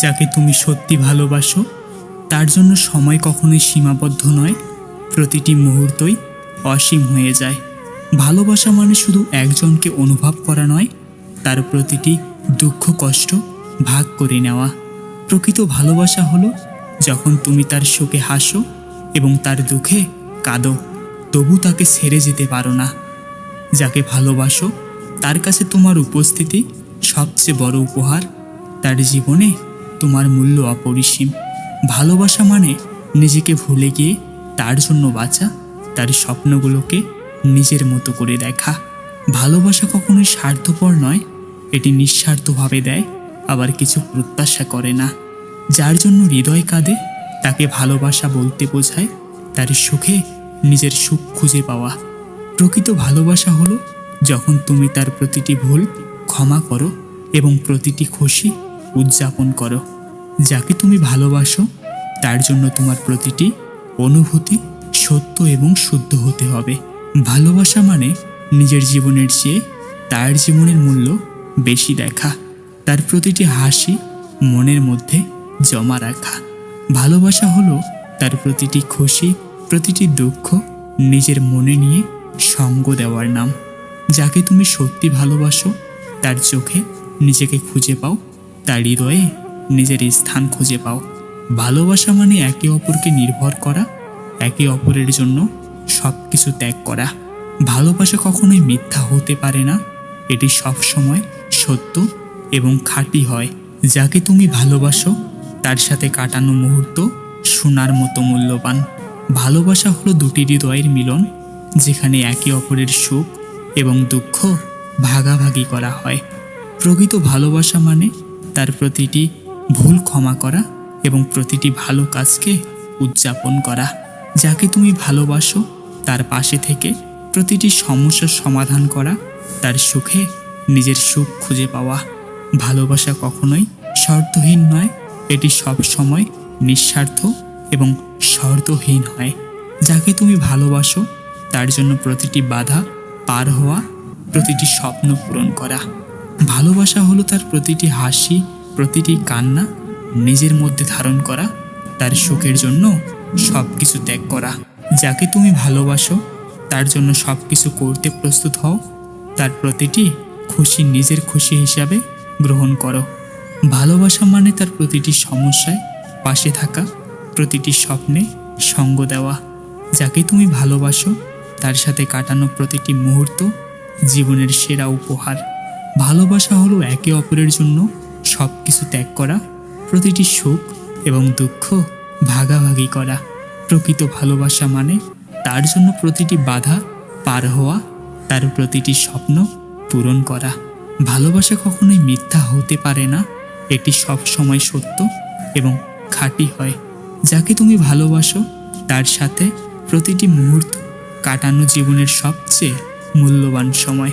যাকে তুমি সত্যি ভালোবাসো, তার জন্য সময় কখনোই সীমাবদ্ধ নয়। প্রতিটি মুহূর্তই অসীম হয়ে যায়। ভালোবাসা মানে শুধু একজনকে অনুভব করা নয়, তার প্রতিটি দুঃখ, কষ্ট ভাগ করে নেওয়া। প্রকৃত ভালোবাসা হলো যখন তুমি তার সুখে হাসো এবং তার দুঃখে কাঁদো, তবু তাকে ছেড়ে যেতে পারো না। যাকে ভালোবাসো, তার কাছে তোমার উপস্থিতি সবচেয়ে বড় উপহার। তার জীবনে তোমার মূল্য অপরিসীম। ভালোবাসা মানে নিজেকে ভুলে গিয়ে তার জন্য বাঁচা, তার স্বপ্নগুলোকে নিজের মতো করে দেখা। ভালোবাসা কখনোই স্বার্থপর নয়, এটি নিঃস্বার্থভাবে দেয়, আবার কিছু প্রত্যাশা করে না। যার জন্য হৃদয় কাঁদে, তাকে ভালোবাসা বলতে বোঝায়, তার সুখে নিজের সুখ খুঁজে পাওয়া। প্রকৃত ভালোবাসা হলো যখন তুমি তার প্রতিটি ভুল ক্ষমা করো এবং প্রতিটি খুশি উদযাপন করো। যাকে তুমি ভালোবাসো, তার জন্য তোমার প্রতিটি অনুভূতি সত্য এবং শুদ্ধ হতে হবে। ভালোবাসা মানে নিজের জীবনের চেয়ে তার জীবনের মূল্য বেশি দেখা। তার প্রতিটি হাসি মনের মধ্যে জমা রাখা। ভালোবাসা হলো তার প্রতিটি খুশি, প্রতিটি দুঃখ নিজের মনে নিয়ে সঙ্গ দেওয়ার নাম। যাকে তুমি সত্যি ভালোবাসো, তার চোখে নিজেকে খুঁজে পাও তার হৃদয়ে নিজের স্থান খুঁজে পাও। ভালোবাসা মানে একে অপরকে নির্ভর করা, একে অপরের জন্য সব কিছু ত্যাগ করা। ভালোবাসা কখনোই মিথ্যা হতে পারে না। এটি সবসময় সত্য এবং খাঁটি হয়। যাকে তুমি ভালোবাসো, তার সাথে কাটানো মুহূর্ত সোনার মতো মূল্যবান। ভালোবাসা হলো দুটি হৃদয়ের মিলন, যেখানে একে অপরের সুখ এবং দুঃখ ভাগাভাগি করা হয়। প্রকৃত ভালোবাসা মানে তার প্রতিটি ভুল ক্ষমা করা এবং প্রতিটি ভালো কাজকে উদযাপন করা। যাকে তুমি ভালোবাসো, তার পাশে থেকে প্রতিটি সমস্যার সমাধান করা, তার সুখে নিজের সুখ খুঁজে পাওয়া। ভালোবাসা কখনোই শর্তহীন নয়, এটি সব সময় নিঃস্বার্থ এবং শর্তহীন হয়। যাকে তুমি ভালোবাসো, তার জন্য প্রতিটি বাধা পার হওয়া, প্রতিটি স্বপ্ন পূরণ করা। ভালোবাসা হলো তার প্রতিটি হাসি, প্রতিটি কান্না নিজের মধ্যে ধারণ করা, তার সুখের জন্য সব কিছু ত্যাগ করা। যাকে তুমি ভালোবাসো, তার জন্য সব কিছু করতে প্রস্তুত হও, তার প্রতিটি খুশি নিজের খুশি হিসাবে গ্রহণ করো। ভালোবাসা মানে তার প্রতিটি সমস্যায় পাশে থাকা, প্রতিটি স্বপ্নে সঙ্গ দেওয়া। যাকে তুমি ভালোবাসো, তার সাথে কাটানো প্রতিটি মুহূর্ত জীবনের সেরা উপহার। ভালোবাসা হলো একে অপরের জন্য সব কিছু ত্যাগ করা, প্রতিটি সুখ এবং দুঃখ ভাগাভাগি করা। প্রকৃত ভালোবাসা মানে তার জন্য প্রতিটি বাধা পার হওয়া, তার প্রতিটি স্বপ্ন পূরণ করা। ভালোবাসা কখনোই মিথ্যা হতে পারে না, এটি সব সময় সত্য এবং খাঁটি হয়। যাকে তুমি ভালোবাসো, তার সাথে প্রতিটি মুহূর্ত কাটানো জীবনের সবচেয়ে মূল্যবান সময়।